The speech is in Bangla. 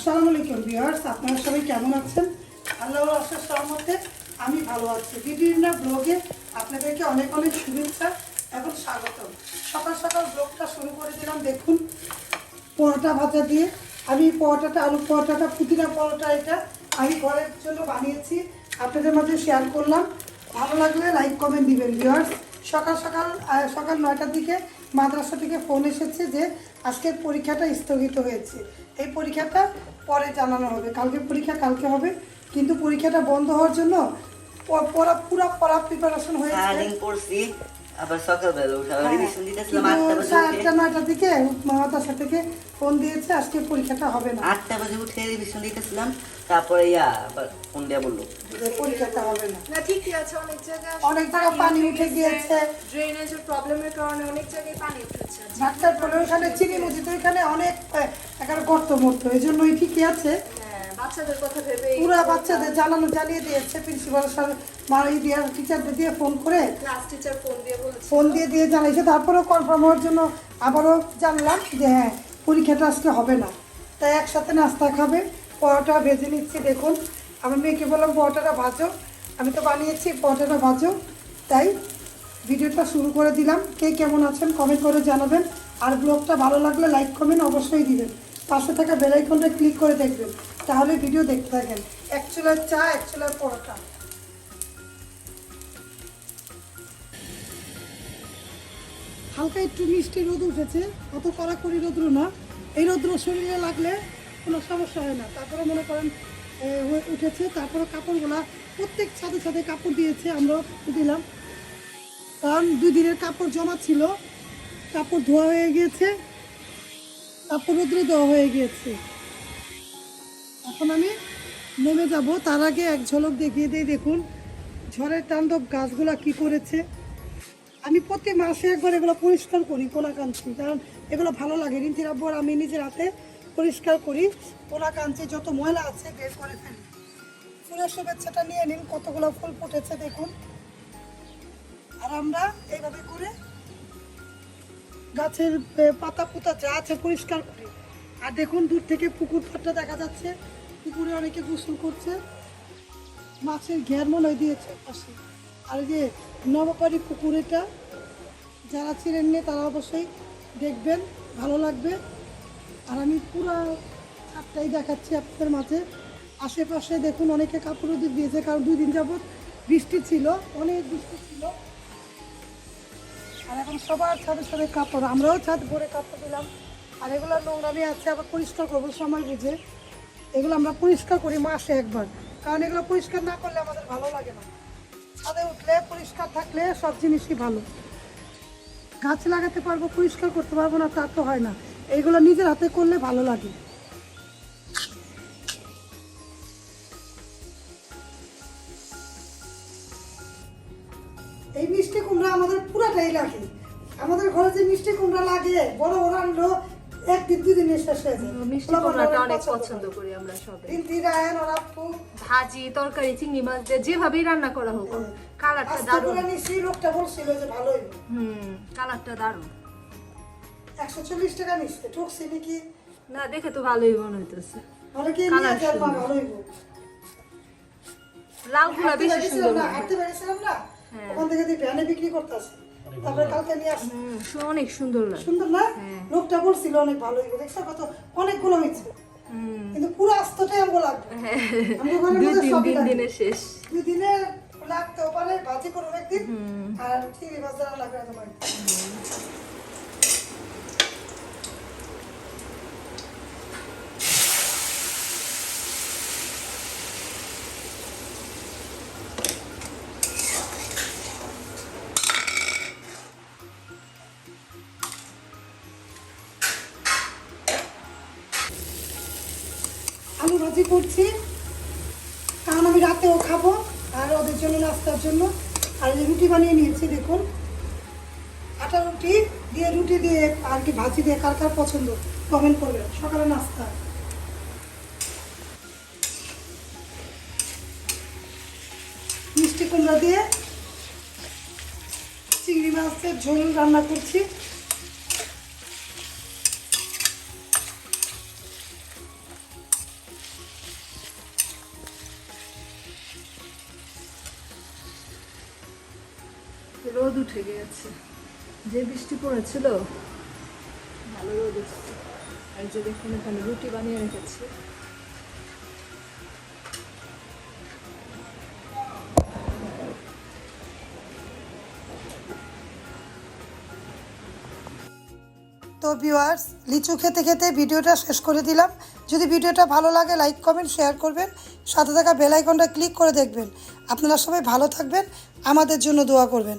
আসসালামু আলাইকুম ভিউয়ার্স, আপনারা সবাই কেমন আছেন? আল্লাহর আশার সহমতে আমি ভালো আছি। বিভিন্ন ব্লগে আপনাদেরকে অনেক অনেক শুভেচ্ছা এবং স্বাগত সকাল সকাল ব্লগটা শুরু করে দিলাম, দেখুন, পরোটা ভাজা দিয়ে। আমি পরোটাটা, আলু পরোটাটা, পুদিনা পরোটা এটা আমি ঘরের জন্য বানিয়েছি। আপনাদের মাঝে শেয়ার করলাম। ভালো লাগলে লাইক কমেন্ট দিবেন, ভিউয়ার্স। সকাল সকাল সকাল নয়টার দিকে মাদ্রাসা থেকে ফোন এসেছে যে আজকের পরীক্ষাটা স্থগিত হয়েছে। এই পরীক্ষাটা পরে জানানো হবে। কালকে পরীক্ষা কালকে হবে। কিন্তু পরীক্ষাটা বন্ধ হওয়ার জন্য পুরা পড়া, পুরো পড়া প্রিপারেশন হয়েছে। আবার সকালবেলা উঠে রিভিশন দিতেছিলাম হ্যাঁ। আটটা বাজে আটটা নয়টার দিকে মাদ্রাসা থেকে ফোন দিয়েছে আজকে পরীক্ষাটা হবে না। আটটা বাজে উঠে রিভিশন দিতেছিলাম তারপরে ইয়া আবার ফোন দিয়ে বলল। পরীক্ষাটা হবে না। না ঠিকই আছে অনেক জায়গায় অনেক জায়গায় পানি উঠে গিয়েছে। ড্রেনেজের প্রবলেমের কারণে অনেক জায়গায় পানি উঠেছে। ডাক্তার চিনি মুজি তো এখানে অনেক এখানে গর্ত মর্ত এই জন্যই ঠিকই আছে। বাচ্চাদের কথা ভেবে পুরা বাচ্চাদের জানানো জানিয়ে দিয়েছে প্রিন্সিপাল স্যার মারি দিয়ে টিচারদের দিয়ে ফোন করে। ক্লাস টিচার ফোন দিয়ে বলেছে। ফোন দিয়ে দিয়ে জানাইছে তারপরেও কনফার্ম হওয়ার জন্য আবারও জানলাম যে হ্যাঁ পরীক্ষাটা আজকে হবে না। তাই একসাথে নাস্তা খাবে পরোটা ভেজে নিচ্ছি দেখুন। আমার মেয়েকে বললাম পরোটাটা ভাজো। আমি তো বানিয়েছি পরোটাটা ভাজো। তাই ভিডিওটা শুরু করে দিলাম। কে কেমন আছেন কমেন্ট করে জানাবেন। আর ব্লগটা ভালো লাগলে লাইক কমেন্ট অবশ্যই দিবেন। পাশে থাকা বেলাইকনটা ক্লিক করে দেখবেন। তাহলে ভিডিও দেখতে থাকেন। এক চুলার চা, এক চুলার পরোটা। হালকা একটু মিষ্টি রোদ উঠেছে, অত কড়াকড়ি রোদ্র না। এই রোদ্র শরীরে লাগলে কোনো সমস্যা হয় না। তারপরে মনে করেন উঠেছে। তারপরে কাপড়গুলা প্রত্যেক ছাদে ছাদে কাপড় দিয়েছে আমরা দিলাম। কারণ দুই দিনের কাপড় জমা ছিল, কাপড় ধোয়া হয়ে গিয়েছে কাপড় রোদ্রে দেওয়া হয়ে গিয়েছে। এখন আমি নেমে যাব। তার আগে এক ঝলক দেখিয়ে দিই, দেখুন। ঝড়ের তাণ্ডব গাছগুলো কি করেছে। আমি প্রতি মাসে একবার এগুলো পরিষ্কার করি কোনা কাঞ্চি কারণ এগুলো ভালো লাগে। রিন্তির আব্বর আমি নিজের হাতে পরিষ্কার করি কোনা কাঞ্চি যত ময়লা আছে বের করে ফেলি। ফুলের শুভেচ্ছাটা নিয়ে নিন, কতগুলো ফুল ফুটেছে দেখুন। আর আমরা এইভাবে করে গাছের পাতা পুতা যা আছে পরিষ্কার করি। আর দেখুন, দূর থেকে পুকুর পাড়টা দেখা যাচ্ছে। পুকুরে অনেকে গোসল করছে, মাছের ঘের মনে দিয়েছে পাশে। আর যে নবপাড়ি পুকুর এটা যারা চিনেন নিয়ে তারা অবশ্যই দেখবেন, ভালো লাগবে। আর আমি পুরো ছাদটাই দেখাচ্ছি আপনাদের মাঝে। আশেপাশে দেখুন অনেকে কাপড় দিয়ে দিয়েছে, কারণ দুই দিন যাবত বৃষ্টি ছিল, অনেক বৃষ্টি ছিল। আর এখন সবার ছাদের সাথে কাপড়, আমরাও ছাদ ভরে কাপড় দিলাম। আর এগুলো নোংরামি আছে, আবার পরিষ্কার করব সময় বুঝে। এগুলো আমরা পরিষ্কার করি মাসে একবার। কারণ এগুলো পরিষ্কার না করলে আমাদের ভালো লাগে না। ছাদে উঠলে পরিষ্কার থাকলে সব জিনিসই ভালো। গাছ লাগাতে পারব, পরিষ্কার করতে পারব না, তা তো হয় না। এইগুলো নিজের হাতে করলে ভালো লাগে। এই মিষ্টি কুমড়া আমাদের পুরাটাই লাগে। আমাদের ঘরে যে মিষ্টি কুমড়া লাগে, বড় বড় আনলো একদিন দুদিনে শেষ হয়ে যায়। মিষ্টি কুমড়াটা অনেক পছন্দ পছন্দ করি আমরা সবাই। আপু ভাজি তরকারি চিংড়ি মাছ দিয়ে যেভাবেই রান্না করা হোক কালারটা দারুণ। লোকটা বলছিল যে ভালোই হুম কালারটা দারুণ। একশো চল্লিশ টাকা নিচ্ছে। ঠকছি নাকি? না দেখে তো ভালোই মনে হইতেছে। নিয়ে ভালোই লালগুলা বেশি সুন্দর না। হাঁটতে বেরিয়েছিলাম না? হ্যাঁ। ওখান থেকে দিয়ে ভ্যানে বিক্রি করতে আসে। তারপরে কালকে নিয়ে আসছে অনেক সুন্দর লাগে। সুন্দর না? হ্যাঁ। লোকটা বলছিল অনেক ভালোই দেখছ কত অনেকগুলো হয়েছে। কিন্তু পুরো আস্তটাই আমগো লাগবে। হ্যাঁ। আমগো ঘরের মধ্যে তিন দিন লাগবে। দিনে শেষ। দুই দিনে লাগতেও পারে ভাজি করবে একদিন। আর চিংড়ি মাছ লাগবে তোমার। আলু ভাজি করছি। কারণ আমি রাতেও খাব আর ওদের জন্য নাস্তার জন্য। আর রুটি বানিয়ে নিয়েছি, দেখুন। আটা রুটি দিয়ে রুটি দিয়ে আর কি ভাজি দিয়ে কার কার পছন্দ কমেন্ট করবেন। সকালে নাস্তা। মিষ্টি কুমড়া দিয়ে চিংড়ি মাছের ঝোল রান্না করছি। রোদ উঠে গিয়েছে যে বৃষ্টি পড়েছিল, ভালো রোদ উঠছে। আর যে দেখুন, এখানে রুটি বানিয়ে রেখেছি। তো ভিউয়ার্স লিচু খেতে খেতে ভিডিওটা শেষ করে দিলাম। যদি ভিডিওটা ভালো লাগে লাইক কমেন্ট শেয়ার করবেন। সাথে থাকা বেল আইকনটা ক্লিক করে দেখবেন। আপনারা সবাই ভালো থাকবেন, আমাদের জন্য দোয়া করবেন।